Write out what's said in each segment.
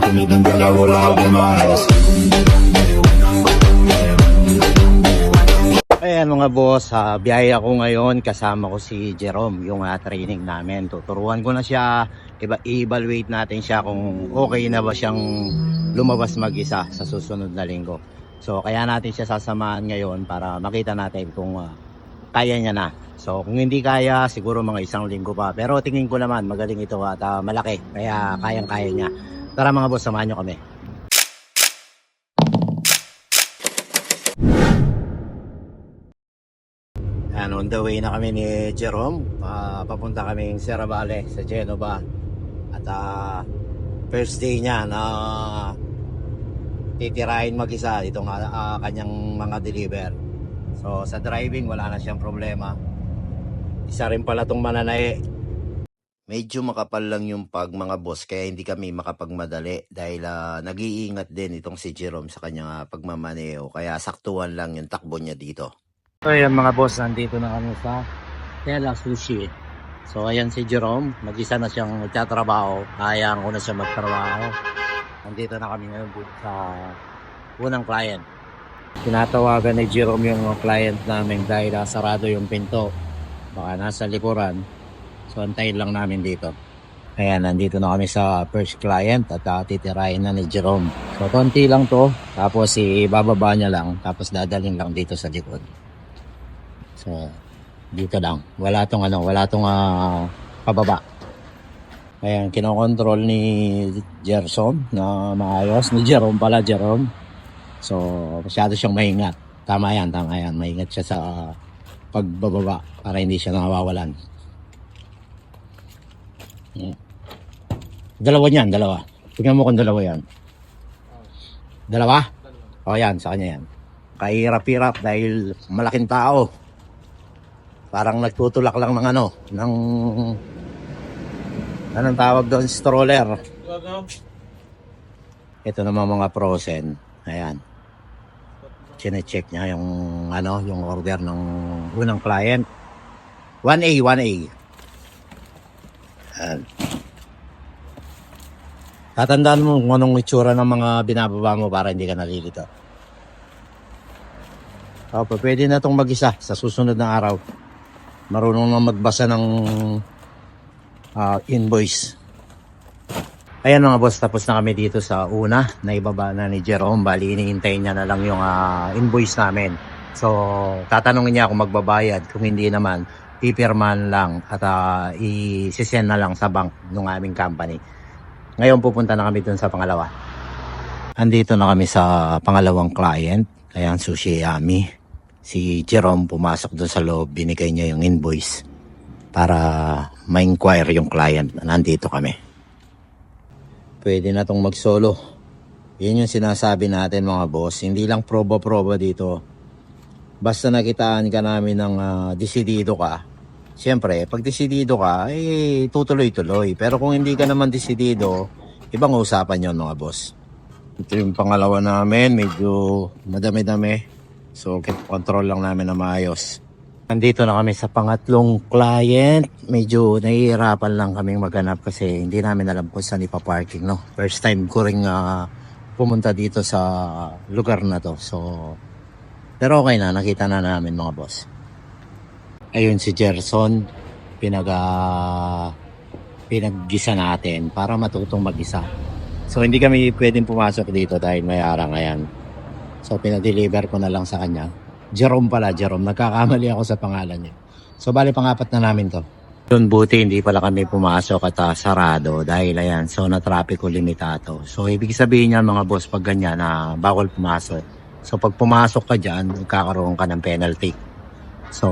punitin ka lang wala ka pumayas Ayan mga boss, uh, biyahe ako ngayon kasama ko si Jerome, yung ah, training namin. Tuturuan ko na siya, iba, i-evaluate natin siya kung okay na ba siyang lumabas mag-isa sa susunod na linggo. So kaya natin siya sasamahan ngayon para makita natin kung ah, kaya niya na. So kung hindi kaya, siguro mga isang linggo pa. Pero tingin ko naman magaling ito at ah, malaki, kaya kayang-kaya niya. Tara mga boss, samahan niyo kami. And on the way na kami ni Jerome, ah, papunta kami Sierra Valley sa Genova. At ah, first day niya na titirahin mag-isa itong ah, kanyang mga deliver. So sa driving wala na siyang problema. Isa rin pala tong mananae. Medyo makapal lang yung pag mga boss kaya hindi kami makapagmadali dahil ah, nag-iingat din itong si Jerome sa kanyang ah, pagmamaneo kaya saktuhan lang yung takbo niya dito. So ayan mga boss, nandito na kami sa Tela Sushi. So ayan si Jerome, mag-isa na siyang nagtatrabaho. Hayaan ko na siya magtrabaho. Nandito na kami ngayon sa unang client. Tinatawagan ni Jerome yung client namin dahil ah, sarado yung pinto. Baka nasa likuran. So antayin lang namin dito. Ayan, nandito na kami sa first client at uh, titirahin na ni Jerome. So konti lang to, tapos ibababa niya lang, tapos dadalhin lang dito sa likod. So, dito lang. Wala tong ano, wala tong ah, pababa. Ayan, kinokontrol ni Gerson na maayos. Ni Jerome pala, Jerome. So, masyado siyang maingat. Tama yan, tama yan. Maingat siya sa ah, pagbababa para hindi siya nawawalan. Hmm. Dalawa niyan, dalawa. Tingnan mo kung dalawa yan. Dalawa? O yan, sa kanya yan. Kahirap-hirap dahil malaking tao parang nagtutulak lang ng ano, ng anong tawag doon, stroller. Ito naman mga frozen. Ayan. Chine-check niya yung ano, yung order ng unang client. 1A, 1A. Ayan. Tatandaan mo kung anong itsura ng mga binababa mo para hindi ka nalilito. Opo, pwede na itong mag-isa sa susunod na araw marunong na magbasa ng ah, invoice. Ayan mga boss, tapos na kami dito sa una na ibaba na ni Jerome. Bali, iniintay niya na lang yung ah, invoice namin. So, tatanungin niya kung magbabayad. Kung hindi naman, pipirman lang at uh, i-send na lang sa bank ng aming company. Ngayon pupunta na kami dun sa pangalawa. Andito na kami sa pangalawang client. Ayan, Sushi Yami si Jerome pumasok doon sa loob, binigay niya yung invoice para ma-inquire yung client na nandito kami. Pwede na tong mag-solo. Yun yung sinasabi natin mga boss. Hindi lang proba-proba dito. Basta nakitaan ka namin ng ah, desidido ka. Siyempre, pag desidido ka, eh, tutuloy-tuloy. Pero kung hindi ka naman desidido, ibang usapan yon mga boss. Ito yung pangalawa namin, medyo madami-dami. So, control lang namin na maayos. Nandito na kami sa pangatlong client. Medyo nahihirapan lang kaming maghanap kasi hindi namin alam kung saan ipaparking, no? First time ko rin ah, pumunta dito sa lugar na to. So, pero okay na, nakita na namin mga boss. Ayun si Gerson, pinag ah, pinaggisa natin para matutong mag-isa. So, hindi kami pwedeng pumasok dito dahil may arang ayan. So, pinadeliver ko na lang sa kanya. Jerome pala, Jerome. Nagkakamali ako sa pangalan niya. So, bali pangapat na namin to. Doon buti, hindi pala kami pumasok at ah, sarado dahil ayan, so na traffic limitado. So, ibig sabihin niya mga boss pag ganyan na bawal pumasok. So, pag pumasok ka dyan, magkakaroon ka ng penalty. So,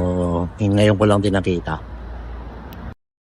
ngayon ko lang din nakita.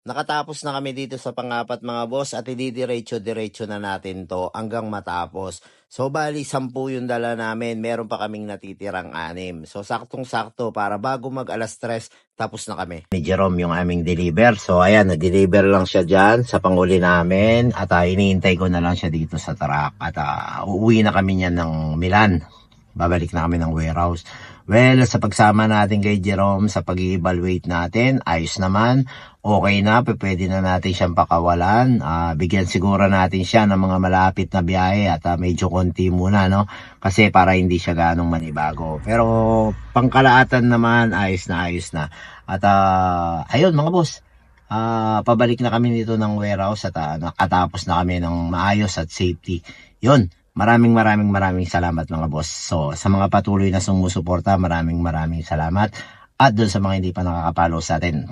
Nakatapos na kami dito sa pangapat mga boss at ididiretso-diretso na natin to hanggang matapos. So bali, sampu yung dala namin. Meron pa kaming natitirang anim. So saktong-sakto para bago mag alas tres, tapos na kami. Ni Jerome yung aming deliver. So ayan, na-deliver lang siya dyan sa panguli namin. At uh, iniintay ko na lang siya dito sa truck. At uh, uuwi na kami niyan ng Milan. Babalik na kami ng warehouse. Well, sa pagsama natin kay Jerome sa pag evaluate natin, ayos naman. Okay na, pwede na natin siyang pakawalan. Ah, bigyan siguro natin siya ng mga malapit na biyahe at ah, medyo konti muna, no? Kasi para hindi siya ganong manibago. Pero pangkalaatan naman, ayos na, ayos na. At ah, ayun mga boss, ah, pabalik na kami dito ng warehouse at ah, nakatapos na kami ng maayos at safety. Yun, Maraming maraming maraming salamat mga boss. So, sa mga patuloy na sumusuporta, maraming maraming salamat. At doon sa mga hindi pa nakakapalo sa atin,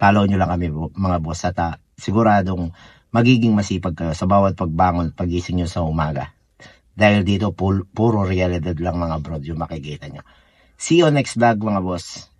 follow nyo lang kami mga boss at ah, siguradong magiging masipag kayo sa bawat pagbangon pagising nyo sa umaga. Dahil dito, pul- puro realidad lang mga bro yung makikita nyo. See you next vlog mga boss.